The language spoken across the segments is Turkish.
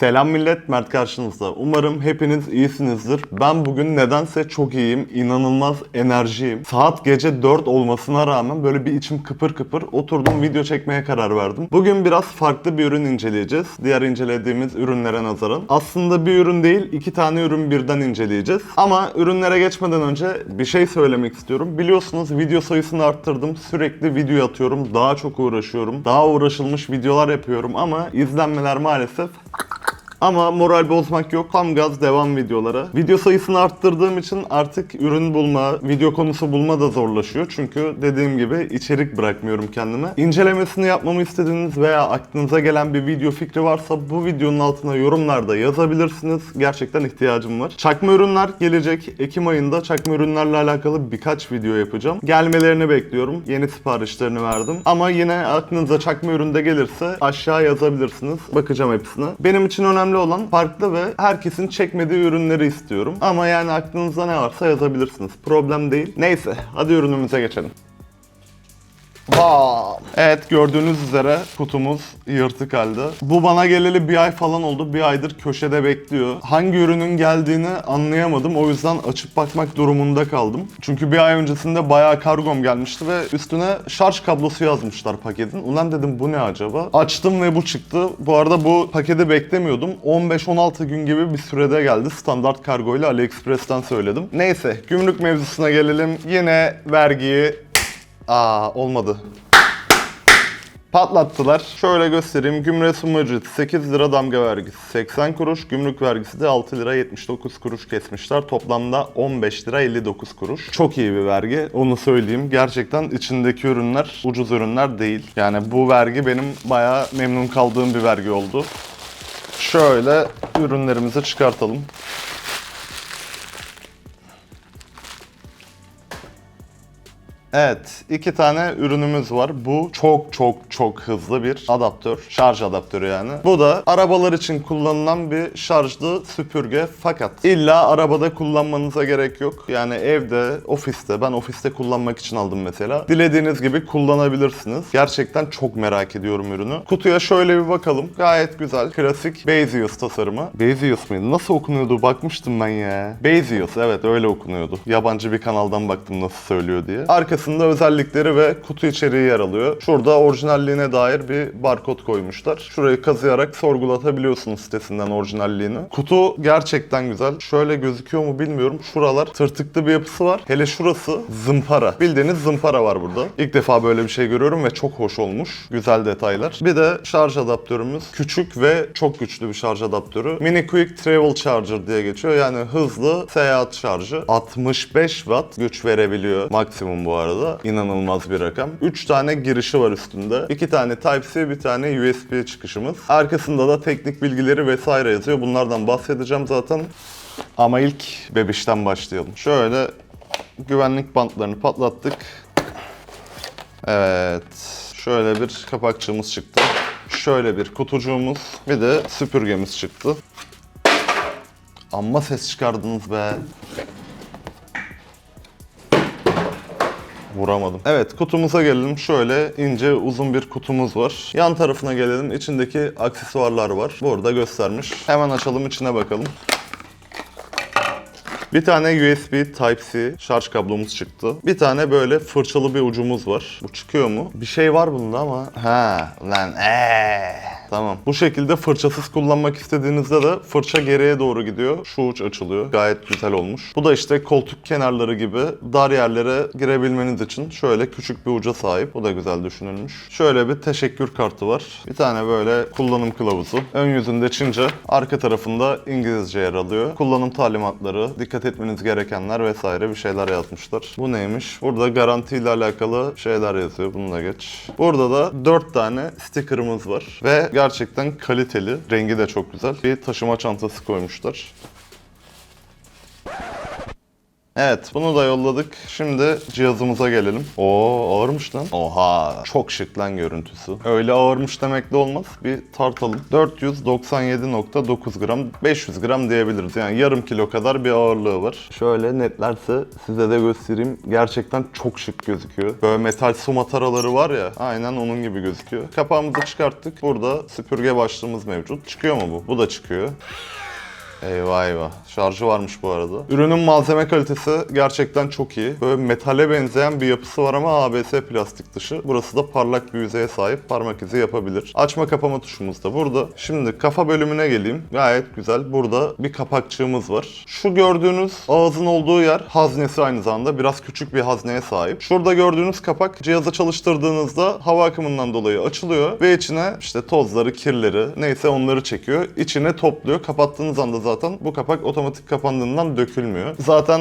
Selam millet, Mert karşınızda. Umarım hepiniz iyisinizdir. Ben bugün nedense çok iyiyim, inanılmaz enerjiyim. Saat gece 4 olmasına rağmen böyle bir içim kıpır kıpır oturdum video çekmeye karar verdim. Bugün biraz farklı bir ürün inceleyeceğiz. Diğer incelediğimiz ürünlere nazaran. Aslında bir ürün değil, iki tane ürün birden inceleyeceğiz. Ama ürünlere geçmeden önce bir şey söylemek istiyorum. Biliyorsunuz video sayısını arttırdım. Sürekli video atıyorum. Daha çok uğraşıyorum. Daha uğraşılmış videolar yapıyorum ama izlenmeler maalesef ama moral bozmak yok. Tam gaz devam videolara. Video sayısını arttırdığım için artık ürün bulma, video konusu bulma da zorlaşıyor. Çünkü dediğim gibi içerik bırakmıyorum kendime. İncelemesini yapmamı istediğiniz veya aklınıza gelen bir video fikri varsa bu videonun altına yorumlarda yazabilirsiniz. Gerçekten ihtiyacım var. Çakma ürünler gelecek. Ekim ayında çakma ürünlerle alakalı birkaç video yapacağım. Gelmelerini bekliyorum. Yeni siparişlerini verdim. Ama yine aklınıza çakma ürün de gelirse aşağı yazabilirsiniz. Bakacağım hepsine. Benim için önemli olan farklı ve herkesin çekmediği ürünleri istiyorum. Ama yani aklınızda ne varsa yazabilirsiniz. Problem değil. Neyse hadi ürünümüze geçelim. Bam. Evet gördüğünüz üzere kutumuz yırtık halde. Bu bana geleli bir ay falan oldu. Bir aydır köşede bekliyor. Hangi ürünün geldiğini anlayamadım. O yüzden açıp bakmak durumunda kaldım. Çünkü bir ay öncesinde bayağı kargom gelmişti ve üstüne şarj kablosu yazmışlar paketin. Ulan dedim bu ne acaba? Açtım ve bu çıktı. Bu arada bu paketi beklemiyordum. 15-16 gün gibi bir sürede geldi. Standart kargoyla AliExpress'ten söyledim. Neyse gümrük mevzusuna gelelim. Yine vergiyi Aa olmadı. Patlattılar. Şöyle göstereyim. Gümrük sunucu 8 lira damga vergisi 80 kuruş. Gümrük vergisi de 6 lira 79 kuruş kesmişler. Toplamda 15 lira 59 kuruş. Çok iyi bir vergi. Onu söyleyeyim. Gerçekten içindeki ürünler ucuz ürünler değil. Yani bu vergi benim bayağı memnun kaldığım bir vergi oldu. Şöyle ürünlerimizi çıkartalım. Evet, iki tane ürünümüz var. Bu çok çok çok hızlı bir adaptör, şarj adaptörü yani. Bu da arabalar için kullanılan bir şarjlı süpürge fakat illa arabada kullanmanıza gerek yok. Yani evde, ofiste, ben ofiste kullanmak için aldım mesela. Dilediğiniz gibi kullanabilirsiniz. Gerçekten çok merak ediyorum ürünü. Kutuya şöyle bir bakalım. Gayet güzel, klasik Bezius tasarımı. Bezius mıydı? Nasıl okunuyordu? Bakmıştım ben ya. Bezius, evet öyle okunuyordu. Yabancı bir kanaldan baktım nasıl söylüyor diye. Arkasında özellikleri ve kutu içeriği yer alıyor. Şurada orijinalliğine dair bir barkod koymuşlar. Şurayı kazıyarak sorgulatabiliyorsunuz sitesinden orijinalliğini. Kutu gerçekten güzel. Şöyle gözüküyor mu bilmiyorum. Şuralar tırtıklı bir yapısı var. Hele şurası zımpara. Bildiğiniz zımpara var burada. İlk defa böyle bir şey görüyorum ve çok hoş olmuş. Güzel detaylar. Bir de şarj adaptörümüz. Küçük ve çok güçlü bir şarj adaptörü. Mini Quick Travel Charger diye geçiyor. Yani hızlı seyahat şarjı. 65 watt güç verebiliyor. Maksimum bu arada. İnanılmaz bir rakam. 3 tane girişi var üstünde. 2 tane Type-C, bir tane USB çıkışımız. Arkasında da teknik bilgileri vesaire yazıyor. Bunlardan bahsedeceğim zaten. Ama ilk bebişten başlayalım. Şöyle güvenlik bantlarını patlattık. Evet. Şöyle bir kapakçığımız çıktı. Şöyle bir kutucuğumuz. Bir de süpürgemiz çıktı. Amma ses çıkardınız be. Vuramadım. Evet kutumuza gelelim. Şöyle ince uzun bir kutumuz var. Yan tarafına gelelim. İçindeki aksesuarlar var. Burada göstermiş. Hemen açalım içine bakalım. Bir tane USB Type-C şarj kablomuz çıktı. Bir tane böyle fırçalı bir ucumuz var. Bu çıkıyor mu? Bir şey var bunda ama. Ha lan eee. Tamam. Bu şekilde fırçasız kullanmak istediğinizde de fırça geriye doğru gidiyor. Şu uç açılıyor. Gayet güzel olmuş. Bu da işte koltuk kenarları gibi dar yerlere girebilmeniz için şöyle küçük bir uca sahip. Bu da güzel düşünülmüş. Şöyle bir teşekkür kartı var. Bir tane böyle kullanım kılavuzu. Ön yüzünde Çince, arka tarafında İngilizce yer alıyor. Kullanım talimatları, dikkat etmeniz gerekenler vesaire bir şeyler yazmışlar. Bu neymiş? Burada garantiyle alakalı şeyler yazıyor. Bunu da geç. Burada da 4 tane sticker'ımız var. Ve gerçekten kaliteli. Rengi de çok güzel. Bir taşıma çantası koymuşlar. Evet bunu da yolladık. Şimdi cihazımıza gelelim. Oo ağırmış lan. Oha çok şık lan görüntüsü. Öyle ağırmış demek de olmaz. Bir tartalım. 497.9 gram 500 gram diyebiliriz. Yani yarım kilo kadar bir ağırlığı var. Şöyle netlerse size de göstereyim. Gerçekten çok şık gözüküyor. Böyle metal su mataraları var ya aynen onun gibi gözüküyor. Kapağımızı çıkarttık. Burada süpürge başlığımız mevcut. Çıkıyor mu bu? Bu da çıkıyor. Eyvah eyvah. Şarjı varmış bu arada. Ürünün malzeme kalitesi gerçekten çok iyi. Böyle metale benzeyen bir yapısı var ama ABS plastik dışı. Burası da parlak bir yüzeye sahip parmak izi yapabilir. Açma kapama tuşumuz da burada. Şimdi kafa bölümüne geleyim. Gayet güzel. Burada bir kapakçığımız var. Şu gördüğünüz ağzın olduğu yer haznesi aynı zamanda. Biraz küçük bir hazneye sahip. Şurada gördüğünüz kapak cihazı çalıştırdığınızda hava akımından dolayı açılıyor ve içine işte tozları, kirleri neyse onları çekiyor. İçine topluyor. Kapattığınız anda zaten bu kapak otomatik kapandığından dökülmüyor. Zaten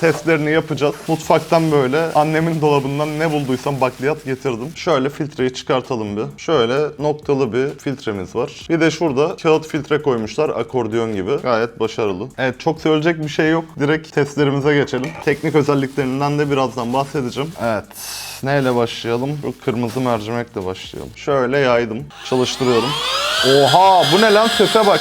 testlerini yapacağız. Mutfaktan böyle annemin dolabından ne bulduysam bakliyat getirdim. Şöyle filtreyi çıkartalım bir. Şöyle noktalı bir filtremiz var. Bir de şurada kağıt filtre koymuşlar akordiyon gibi. Gayet başarılı. Evet çok söyleyecek bir şey yok. Direkt testlerimize geçelim. Teknik özelliklerinden de birazdan bahsedeceğim. Evet. Neyle başlayalım? Bu kırmızı mercimekle başlayalım. Şöyle yaydım. Çalıştırıyorum. Oha bu ne lan sese bak.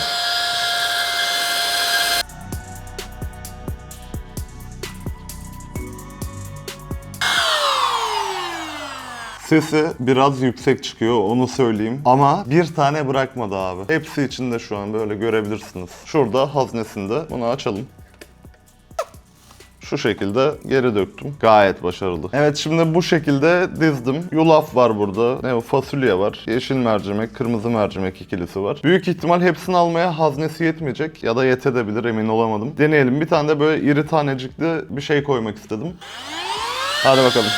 Sesi biraz yüksek çıkıyor onu söyleyeyim. Ama bir tane bırakmadı abi. Hepsi içinde şu an böyle görebilirsiniz. Şurada haznesinde. Bunu açalım. Şu şekilde geri döktüm. Gayet başarılı. Evet şimdi bu şekilde dizdim. Yulaf var burada. Ne o fasulye var. Yeşil mercimek, kırmızı mercimek ikilisi var. Büyük ihtimal hepsini almaya haznesi yetmeyecek ya da yetebilir emin olamadım. Deneyelim. Bir tane de böyle iri tanecikli bir şey koymak istedim. Hadi bakalım.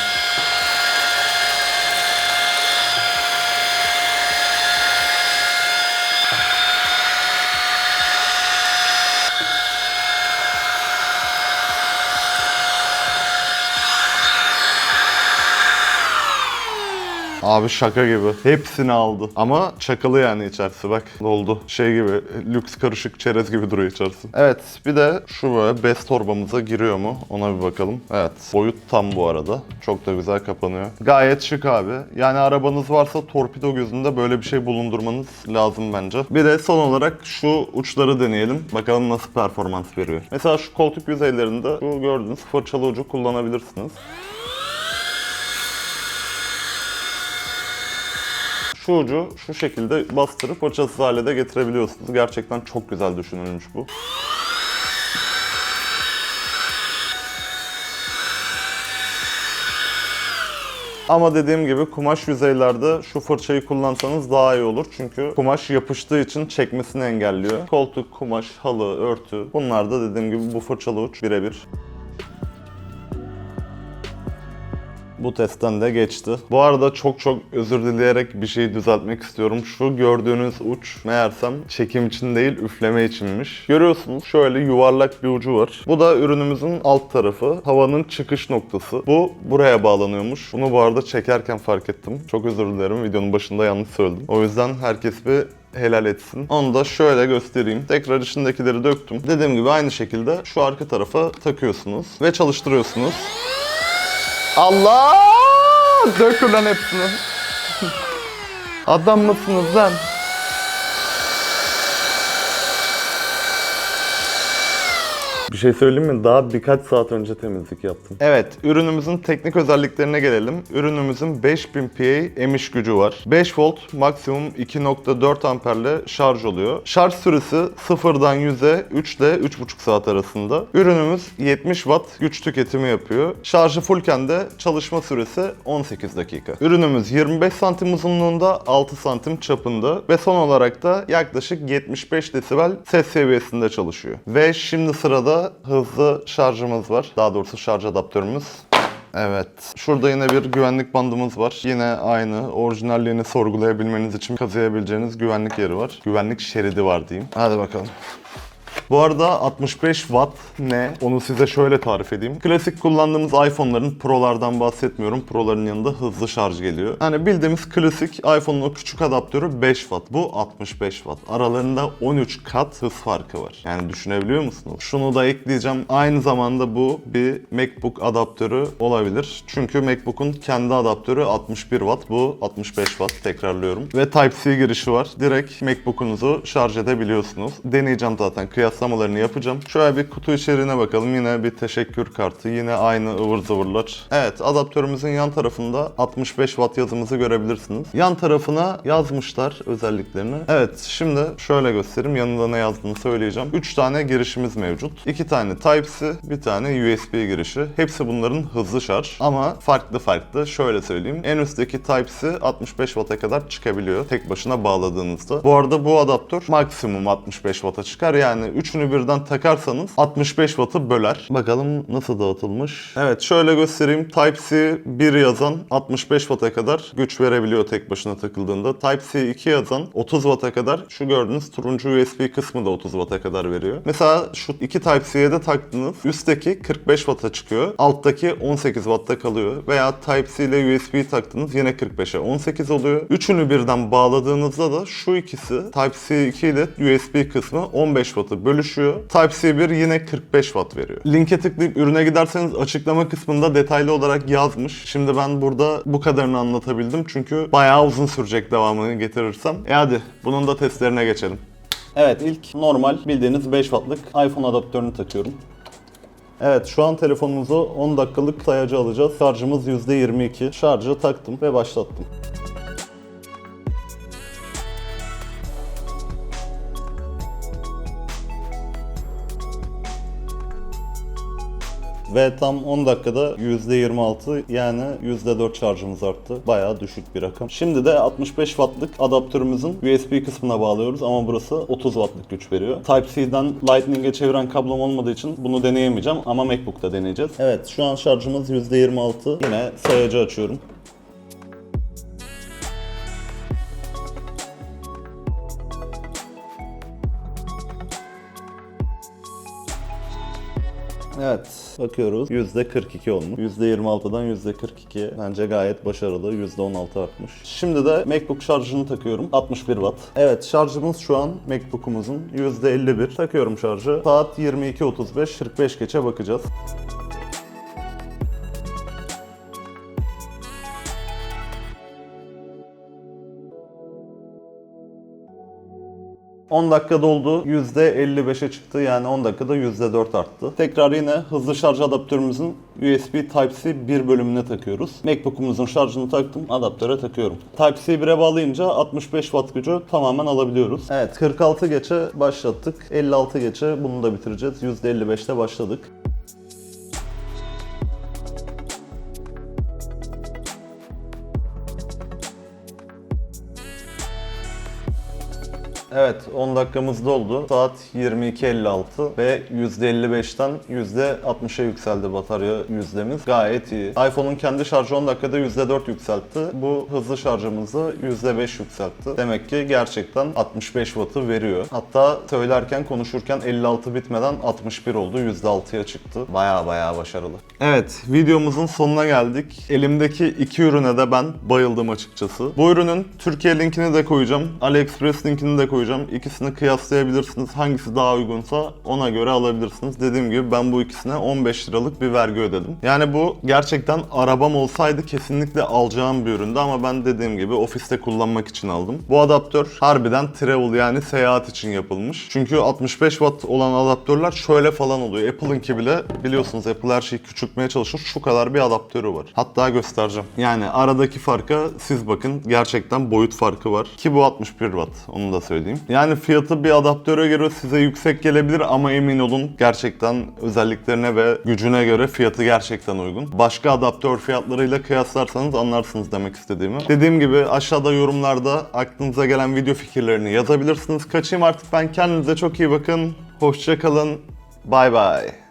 Abi şaka gibi. Hepsini aldı. Ama çakalı yani içerisi bak doldu. Şey gibi lüks karışık çerez gibi duruyor içerisi. Evet bir de şu böyle bez torbamıza giriyor mu ona bir bakalım. Evet boyut tam bu arada. Çok da güzel kapanıyor. Gayet şık abi. Yani arabanız varsa torpido gözünde böyle bir şey bulundurmanız lazım bence. Bir de son olarak şu uçları deneyelim. Bakalım nasıl performans veriyor. Mesela şu koltuk yüzeylerinde şu gördüğünüz fırçalı ucu kullanabilirsiniz. Şu ucu şu şekilde bastırıp fırçasız hale de getirebiliyorsunuz. Gerçekten çok güzel düşünülmüş bu. Ama dediğim gibi kumaş yüzeylerde şu fırçayı kullansanız daha iyi olur. Çünkü kumaş yapıştığı için çekmesini engelliyor. Koltuk, kumaş, halı, örtü bunlar da dediğim gibi bu fırçalı uç birebir. Bu testten de geçti. Bu arada çok çok özür dileyerek bir şey düzeltmek istiyorum. Şu gördüğünüz uç meğersem çekim için değil üfleme içinmiş. Görüyorsunuz şöyle yuvarlak bir ucu var. Bu da ürünümüzün alt tarafı. Havanın çıkış noktası. Bu buraya bağlanıyormuş. Bunu bu arada çekerken fark ettim. Çok özür dilerim. Videonun başında yanlış söyledim. O yüzden herkes bir helal etsin. Onu da şöyle göstereyim. Tekrar içindekileri döktüm. Dediğim gibi aynı şekilde şu arka tarafa takıyorsunuz ve çalıştırıyorsunuz. Allah! Dök ulan hepsini. Adam mısınız lan? Şey söyleyeyim mi? Daha birkaç saat önce temizlik yaptım. Evet, ürünümüzün teknik özelliklerine gelelim. Ürünümüzün 5000 PA emiş gücü var. 5 volt maksimum 2.4 amperle şarj oluyor. Şarj süresi sıfırdan 100'e 3 ile 3.5 saat arasında. Ürünümüz 70 watt güç tüketimi yapıyor. Şarjı fullken de çalışma süresi 18 dakika. Ürünümüz 25 santim uzunluğunda, 6 santim çapında ve son olarak da yaklaşık 75 desibel ses seviyesinde çalışıyor. Ve şimdi sırada hızlı şarjımız var. Daha doğrusu şarj adaptörümüz. Evet. Şurada yine bir güvenlik bandımız var. Yine aynı orijinalliğini sorgulayabilmeniz için kazıyabileceğiniz güvenlik yeri var. Güvenlik şeridi var diyeyim. Hadi bakalım. Bu arada 65 watt ne? Onu size şöyle tarif edeyim. Klasik kullandığımız iPhone'ların Pro'lardan bahsetmiyorum. Pro'ların yanında hızlı şarj geliyor. Hani bildiğimiz klasik iPhone'un o küçük adaptörü 5 watt. Bu 65 watt. Aralarında 13 kat hız farkı var. Yani düşünebiliyor musunuz? Şunu da ekleyeceğim. Aynı zamanda bu bir MacBook adaptörü olabilir. Çünkü MacBook'un kendi adaptörü 61 watt. Bu 65 watt tekrarlıyorum. Ve Type-C girişi var. Direkt MacBook'unuzu şarj edebiliyorsunuz. Deneyeceğim zaten. Kıyaslamalarını yapacağım. Şöyle bir kutu içeriğine bakalım. Yine bir teşekkür kartı. Yine aynı ıvır zıvırlar. Evet adaptörümüzün yan tarafında 65 watt yazımızı görebilirsiniz. Yan tarafına yazmışlar özelliklerini. Evet şimdi şöyle göstereyim. Yanında ne yazdığını söyleyeceğim. 3 tane girişimiz mevcut. 2 tane Type-C, bir tane USB girişi. Hepsi bunların hızlı şarj. Ama farklı farklı. Şöyle söyleyeyim. En üstteki Type-C 65 Watt'a kadar çıkabiliyor. Tek başına bağladığınızda. Bu arada bu adaptör maksimum 65 Watt'a çıkar. Yani üçünü birden takarsanız 65 Watt'ı böler. Bakalım nasıl dağıtılmış. Evet şöyle göstereyim. Type-C 1 yazan 65 Watt'a kadar güç verebiliyor tek başına takıldığında. Type-C 2 yazan 30 Watt'a kadar şu gördüğünüz turuncu USB kısmı da 30 Watt'a kadar veriyor. Mesela şu iki Type-C'ye de taktınız. Üstteki 45 Watt'a çıkıyor. Alttaki 18 Watt'ta kalıyor. Veya Type-C ile USB taktınız yine 45'e 18 oluyor. Üçünü birden bağladığınızda da şu ikisi Type-C 2 ile USB kısmı 15 Watt'ı bölüşüyor. Type-C 1 yine 45 Watt veriyor. Linke tıklayıp ürüne giderseniz açıklama kısmında detaylı olarak yazmış. Şimdi ben burada bu kadarını anlatabildim çünkü bayağı uzun sürecek devamını getirirsem. E hadi bunun da testlerine geçelim. Evet ilk normal bildiğiniz 5 wattlık iPhone adaptörünü takıyorum. Evet şu an telefonumuzu 10 dakikalık sayacı alacağız. Şarjımız %22. Şarjı taktım ve başlattım. Ve tam 10 dakikada %26 yani %4 şarjımız arttı. Bayağı düşük bir rakam. Şimdi de 65 wattlık adaptörümüzün USB kısmına bağlıyoruz ama burası 30 wattlık güç veriyor. Type-C'den Lightning'e çeviren kablom olmadığı için bunu deneyemeyeceğim ama MacBook'ta deneyeceğiz. Evet şu an şarjımız %26. Yine sayacı açıyorum. Evet, bakıyoruz. %42 olmuş. %26'dan %42 bence gayet başarılı. %16 artmış. Şimdi de MacBook şarjını takıyorum. 61 Watt. Evet, şarjımız şu an MacBook'umuzun %51. Takıyorum şarjı. Saat 22.35, 45 geçe bakacağız. ...10 dakika doldu. %55'e çıktı. Yani 10 dakikada %4 arttı. Tekrar yine hızlı şarj adaptörümüzün USB Type-C 1 bölümüne takıyoruz. MacBook'umuzun şarjını taktım. Adaptöre takıyorum. Type-C 1'e bağlayınca 65 watt gücü tamamen alabiliyoruz. Evet 46 geçe başlattık. 56 geçe bunu da bitireceğiz. %55'te başladık. Evet 10 dakikamız doldu. Saat 22.56 ve %55'ten %60'a yükseldi batarya yüzdemiz. Gayet iyi. iPhone'un kendi şarjı 10 dakikada %4 yükseltti. Bu hızlı şarjımızı %5 yükseltti. Demek ki gerçekten 65 wattı veriyor. Hatta söylerken konuşurken 56 bitmeden 61 oldu. %6'ya çıktı. Baya baya başarılı. Evet videomuzun sonuna geldik. Elimdeki iki ürüne de ben bayıldım açıkçası. Bu ürünün Türkiye linkini de koyacağım. AliExpress linkini de koyacağım. İkisini kıyaslayabilirsiniz. Hangisi daha uygunsa ona göre alabilirsiniz. Dediğim gibi ben bu ikisine 15 liralık bir vergi ödedim. Yani bu gerçekten arabam olsaydı kesinlikle alacağım bir üründü ama ben dediğim gibi ofiste kullanmak için aldım. Bu adaptör harbiden travel yani seyahat için yapılmış. Çünkü 65 watt olan adaptörler şöyle falan oluyor. Apple'ınki bile biliyorsunuz Apple her şeyi küçültmeye çalışır. Şu kadar bir adaptörü var. Hatta göstereceğim. Yani aradaki farka siz bakın. Gerçekten boyut farkı var. Ki bu 61 watt. Onu da söyleyeyim. Yani fiyatı bir adaptöre göre size yüksek gelebilir ama emin olun gerçekten özelliklerine ve gücüne göre fiyatı gerçekten uygun. Başka adaptör fiyatlarıyla kıyaslarsanız anlarsınız demek istediğimi. Dediğim gibi aşağıda yorumlarda aklınıza gelen video fikirlerini yazabilirsiniz. Kaçayım artık ben kendinize çok iyi bakın. Hoşça kalın. Bay bay.